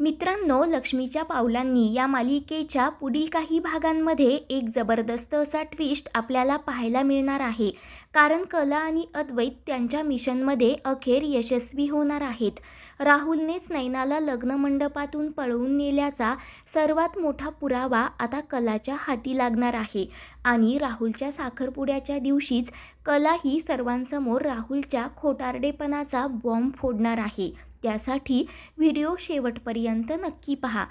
मित्रांनो लक्ष्मीच्या पावलांनी या मालिकेच्या पुढील काही भागांमध्ये एक जबरदस्त असा ट्विस्ट आपल्याला पाहायला मिळणार आहे. कारण कला आणि अद्वैत त्यांच्या मिशनमध्ये अखेर यशस्वी होणार आहेत. राहुलनेच नैनाला लग्न मंडपातून पळवून नेल्याचा सर्वात मोठा पुरावा आता कलाच्या हाती लागणार आहे. आणि राहुलच्या साखरपुड्याच्या दिवशीच कला ही सर्वांसमोर राहुलच्या खोटारडेपणाचा बॉम्ब फोडणार आहे. त्यासाठी व्हिडिओ शेवटपर्यंत नक्की पहा.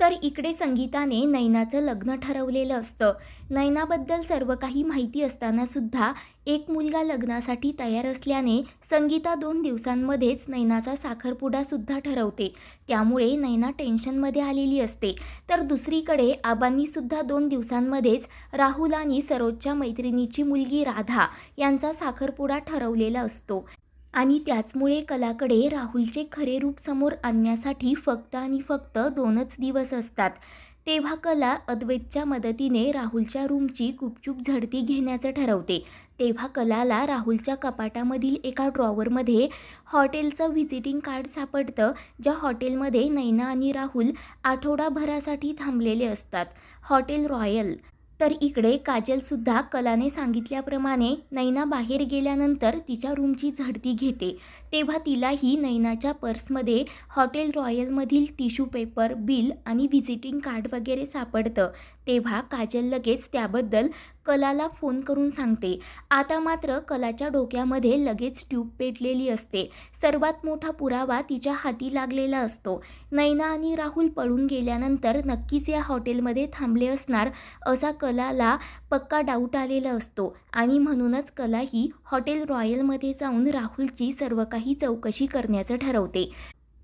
तर इकडे संगीताने नैनाचं लग्न ठरवलेलं असतं. नैनाबद्दल सर्व काही माहिती असताना सुद्धा एक मुलगा लग्नासाठी तयार असल्याने संगीता दोन दिवसांमध्येच नैनाचा साखरपुडासुद्धा ठरवते. त्यामुळे नैना टेन्शनमध्ये आलेली असते. तर दुसरीकडे आबांनीसुद्धा दोन दिवसांमध्येच राहुल आणि सरोजच्या मैत्रिणीची मुलगी राधा यांचा साखरपुडा ठरवलेला असतो. आणि त्याचमुळे कलाकडे राहुलचे खरे रूप समोर आणण्यासाठी फक्त आणि फक्त दोनच दिवस असतात. तेव्हा कला अद्वैतच्या मदतीने राहुलच्या रूमची गुपचूप झडती घेण्याचं ठरवते. तेव्हा कलाला राहुलच्या कपाटामधील एका ड्रॉवरमध्ये हॉटेलचं व्हिजिटिंग कार्ड सापडतं ज्या हॉटेलमध्ये नैना आणि राहुल आठवडाभरासाठी थांबलेले असतात. हॉटेल रॉयल तर इकडे काजलसुद्धा कलाने सांगितल्याप्रमाणे नैना बाहेर गेल्यानंतर तिच्या रूमची झडती घेते. तेव्हा तिलाही नैनाच्या पर्समध्ये हॉटेल रॉयलमधील टिश्यू पेपर बिल आणि व्हिजिटिंग कार्ड वगैरे सापडतं. तेव्हा काजल लगेच त्याबद्दल कलाला फोन करून सांगते. आता मात्र कलाच्या डोक्यामध्ये लगेच ट्यूब पेटलेली असते. सर्वात मोठा पुरावा तिच्या हाती लागलेला असतो. नैना आणि राहुल पळून गेल्यानंतर नक्कीच या हॉटेलमध्ये थांबले असणार असा कलाला पक्का डाऊट आलेला असतो. आणि म्हणूनच कला ही हॉटेल रॉयलमध्ये जाऊन राहुलची सर्व काही चौकशी करण्याचं ठरवते.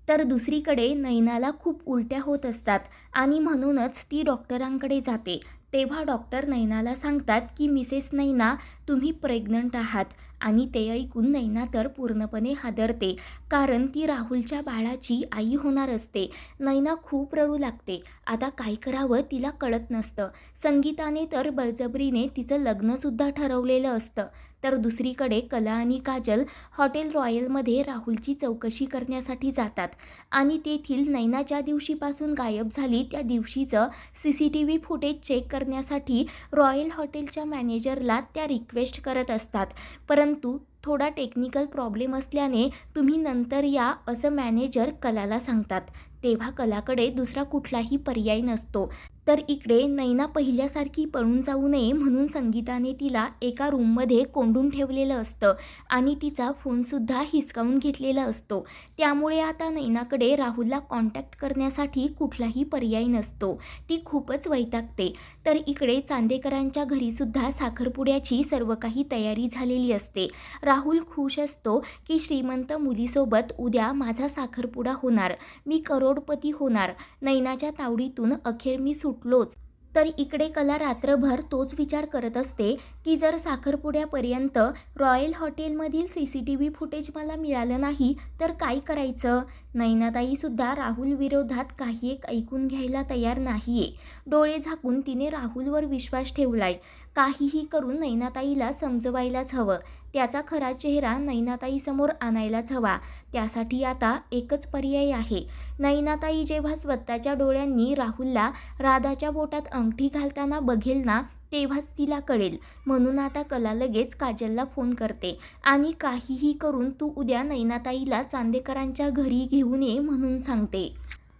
तर दुसरीकडे नैनाला खूप उलट्या होत असतात आणि म्हणूनच ती डॉक्टरांकडे जाते. तेव्हा डॉक्टर नैनाला सांगतात की मिसेस नैना तुम्ही प्रेग्नंट आहात. आणि ते ऐकून नैना तर पूर्णपणे हादरते कारण ती राहुलच्या बाळाची आई होणार असते. नैना खूप रडू लागते. आता काय करावं तिला कळत नसतं. संगीताने तर बळजबरीने तिचं लग्नसुद्धा ठरवलेलं असतं. तर दुसरीकडे कला आणि काजल हॉटेल रॉयलमध्ये राहुलची चौकशी करण्यासाठी जातात आणि तेथील नैना ज्या दिवशीपासून गायब झाली त्या दिवशीचं C C T V footage check करण्यासाठी रॉयल हॉटेलच्या मॅनेजरला त्या रिक्वेस्ट करत असतात. परंतु थोडा टेक्निकल प्रॉब्लेम असल्याने तुम्ही नंतर या असं मॅनेजर कलाला सांगतात. तेव्हा कलाकडे दुसरा कुठलाही पर्याय नसतो. तर इकडे नैना पहिल्यासारखी पळून जाऊ नये म्हणून संगीताने तिला एका रूममध्ये कोंडून ठेवलेलं असतं आणि तिचा फोनसुद्धा हिसकावून घेतलेला असतो. त्यामुळे आता नैनाकडे राहुलला कॉन्टॅक्ट करण्यासाठी कुठलाही पर्याय नसतो. ती खूपच वैतागते. तर इकडे चांदेकरांच्या घरीसुद्धा साखरपुड्याची सर्व काही तयारी झालेली असते. राहुल खुश असतो की श्रीमंत मुलीसोबत उद्या माझा साखरपुडा होणार. मी करोडपती होणार. नैनाच्या तावडीतून अखेर मी सुटलोच. तर इकडे कला रात्रभर तोच विचार करत असते की जर साखरपुड्यापर्यंत रॉयल हॉटेलमधील C C T V footage मला मिळालं नाही तर काय करायचं? नैनाताईसुद्धा राहुल विरोधात काही एक ऐकून घ्यायला तयार नाही आहे डोळे झाकून तिने राहुलवर विश्वास ठेवलाय. काहीही करून नैनाताईला समजवायलाच हवं. त्याचा खरा चेहरा नैनाताईसमोर आणायलाच हवा. त्यासाठी आता एकच पर्याय आहे. नैनाताई जेव्हा स्वतःच्या डोळ्यांनी राहुलला राधाच्या बोटात अंगठी घालताना बघेल ना तेव्हाच तिला कळेल. म्हणून आता कला लगेच काजलला फोन करते. आणि काहीही करून तू उद्या नैनाताईला चांदेकरांच्या घरी घेऊन ये म्हणून सांगते.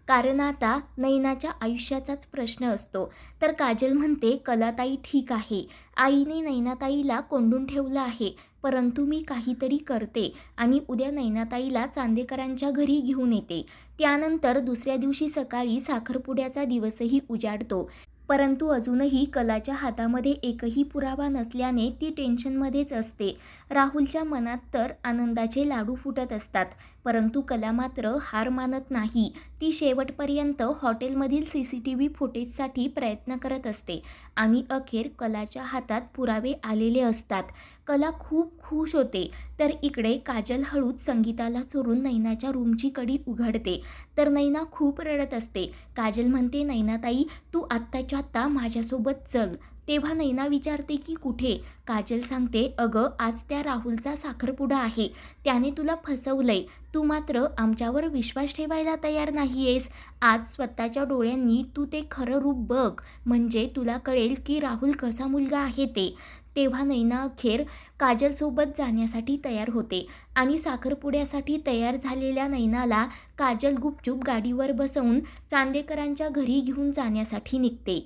कारण आता नैनाच्या आयुष्याचाच प्रश्न असतो. तर काजल म्हणते कलाताई ठीक आहे. आईने नैनाताईला कोंडून ठेवलं आहे. परंतु मी काहीतरी करते आणि उद्या नैनाताईला चांदेकरांच्या घरी घेऊन येते. त्यानंतर दुसऱ्या दिवशी सकाळी साखरपुड्याचा दिवसही उजाडतो. परंतु अजूनही कलाच्या हातामध्ये एकही पुरावा नसल्याने ती टेन्शनमध्येच असते. राहुलच्या मनात तर आनंदाचे लाडू फुटत असतात परंतु कला मात्र हार मानत नाही. ती शेवटपर्यंत हॉटेलमधील सी सी टी व्ही फुटेजसाठी प्रयत्न करत असते आणि अखेर कलाच्या हातात पुरावे आलेले असतात. कला खूप खुश होते. तर इकडे काजल हळूच संगीताला चोरून नैनाच्या रूमची कडी उघडते. तर नैना खूप रडत असते. काजल म्हणते नैनाताई तू आत्ताच्या आत्ता माझ्यासोबत चल. तेव्हा नैना विचारते की कुठे? काजल सांगते अगं आज त्या राहुलचा साखरपुडा आहे. त्याने तुला फसवलंय. तू मात्र आमच्यावर विश्वास ठेवायला तयार नाही आहेस आज स्वतःच्या डोळ्यांनी तू ते खरं रूप बघ. म्हणजे तुला कळेल की राहुल कसा मुलगा आहे ते. तेव्हा नैना अखेर काजलसोबत जाण्यासाठी तयार होते आणि साखरपुड्यासाठी तयार झालेल्या नैनाला काजल गुपचूप गाडीवर बसवून चांदेकरांच्या घरी घेऊन जाण्यासाठी निघते.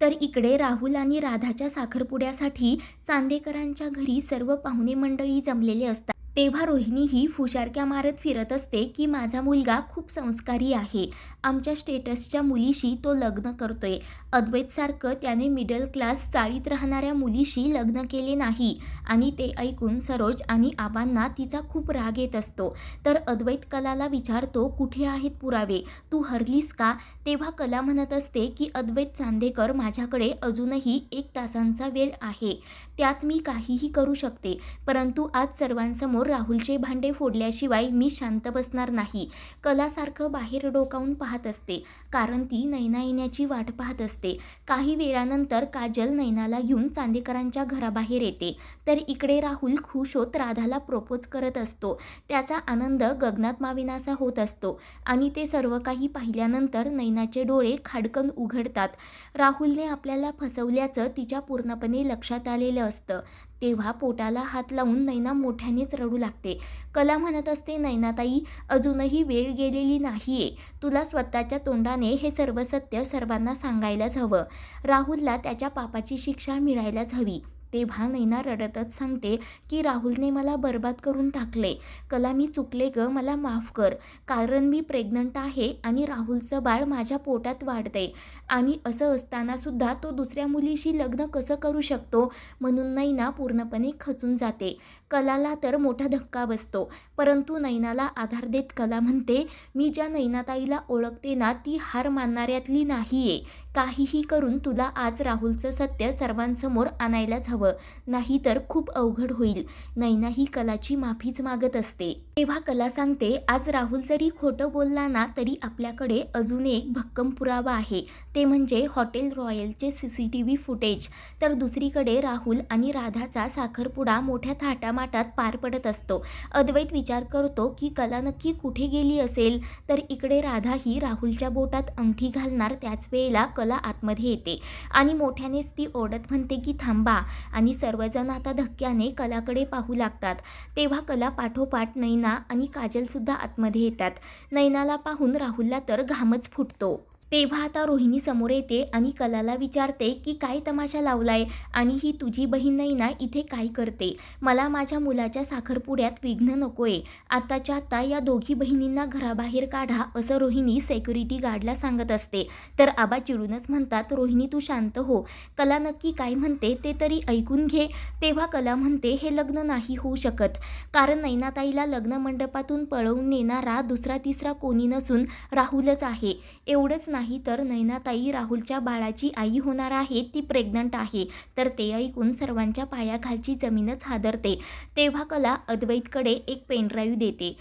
तर इकडे राहुल आणि राधाच्या साखरपुड्यासाठी चांदेकरांच्या घरी सर्व पाहुणे मंडळी जमलेले असतात. तेव्हा रोहिणी ही फुशारक्या मारत फिरत असते की माझा मुलगा खूप संस्कारी आहे. आमच्या स्टेटसच्या मुलीशी तो लग्न करतोय. अद्वैतसारखं त्याने मिडल क्लास चाळीत राहणाऱ्या मुलीशी लग्न केले नाही. आणि ते ऐकून सरोज आणि आबांना तिचा खूप राग येत असतो. तर अद्वैत कलाला विचारतो कुठे आहेत पुरावे? तू हरलीस का? तेव्हा कला म्हणत असते की अद्वैत चांदेकर माझ्याकडे अजूनही एक तासांचा वेळ आहे. त्यात मी काहीही करू शकते. परंतु आज सर्वांसमोर राहुलचे भांडे फोडल्याशिवाय मी शांत बसणार नाही. कलासारखं बाहेर डोकावून पाहत असते. कारण ती नैना येण्याची वाट पाहत असते. काही वेळानंतर काजल नैनाला घेऊन चांदेकरांच्या घराबाहेर येते. तर इकडे राहुल खुश होत राधाला प्रपोज करत असतो. त्याचा आनंद गगनात माविनासा होत असतो. आणि ते सर्व काही पाहिल्यानंतर नैनाचे डोळे खाडकन उघडतात. राहुलने आपल्याला फसवल्याचं तिच्या पूर्णपणे लक्षात आलेलं असतं. तेव्हा पोटाला हात लावून नैना मोठ्यानेच रडू लागते. कला म्हणत असते नैनाताई अजूनही वेळ गेलेली नाही आहे तुला स्वतःच्या तोंडाने हे सर्व सत्य सर्वांना सांगायलाच हवं. राहुलला त्याच्या पापाची शिक्षा मिळायलाच हवी. तेव्हा नैना रडतच सांगते की राहुलने मला बर्बाद करून टाकले. कला मी चुकले ग मला माफ कर. कारण मी प्रेग्नंट आहे आणि राहुलचं बाळ माझ्या पोटात वाढते आणि असं असतानासुद्धा तो दुसऱ्या मुलीशी लग्न कसं करू शकतो? म्हणून नैना पूर्णपणे खचून जाते. कलाला तर मोठा धक्का बसतो. परंतु नैनाला आधार देत कला म्हणते मी ज्या नैनाताईला ओळखते ना ती हार मानणाऱ्यातली नाही आहे काहीही करून तुला आज राहुलचं सत्य सर्वांसमोर आणायलाच हवं. नाहीतर खूप अवघड होईल. नैना ही कलाची माफीच मागत असते. तेव्हा कला सांगते आज राहुल जरी खोटं बोलला ना तरी आपल्याकडे अजून एक भक्कम पुरावा आहे. ते म्हणजे hotel रॉयलचे C C T V footage. तर दुसरीकडे राहुल आणि राधाचा साखरपुडा मोठ्या थाटामाटात पार पडत असतो. अद्वैत विचार करतो की कला नक्की कुठे गेली असेल? तर इकडे राधा ही राहुलच्या बोटात अंगठी घालणार त्याच वेळेला कला आतमध्ये येते. आणि मोठ्यानेच ती ओरडत म्हणते की थांबा. आणि सर्वजण आता धक्क्याने कलाकडे पाहू लागतात. तेव्हा कला पाठोपाठ नैना आणि काजलसुद्धा आतमध्ये येतात. नैनाला पाहून राहुलला तर घामच फुटतो. तेव्हा आता रोहिणी समोर येते आणि कलाला विचारते की काय तमाशा लावलाय? आणि ही तुझी बहीण नैना इथे काय करते? मला माझ्या मुलाच्या साखरपुड्यात विघ्न नकोय. आताच्या आत्ता या दोघी बहिणींना घराबाहेर काढा असं रोहिणी सेक्युरिटी गार्डला सांगत असते. तर आबा चिडूनच म्हणतात रोहिणी तू शांत हो. कला नक्की काय म्हणते ते तरी ऐकून घे. तेव्हा कला म्हणते हे लग्न नाही होऊ शकत. कारण नैनाताईला लग्न मंडपातून पळवून नेणारा दुसरा तिसरा कोणी नसून राहुलच आहे. एवढंच नाही तर नैनाताई राहुलच्या बाळाची आई होणार आहे ती प्रेग्नंट आहे. तर ते ऐकून सर्वांच्या पायाखालची जमीनच हादरते. तेव्हा कला अद्वैतकडे एक पेनड्राईव्ह देते.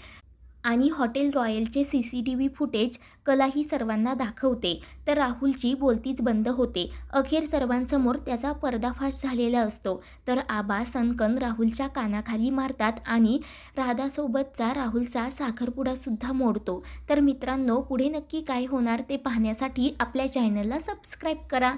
आणि hotel रॉयलचे C C T V footage कला ही सर्वांना दाखवते. तर राहुलची बोलतीच बंद होते. अखेर सर्वांसमोर त्याचा पर्दाफाश झालेला असतो. तर आबा सनकन राहुलच्या कानाखाली मारतात आणि राधासोबतचा राहुलचा साखरपुडासुद्धा मोडतो. तर मित्रांनो पुढे नक्की काय होणार ते पाहण्यासाठी आपल्या चॅनलला सबस्क्राईब करा.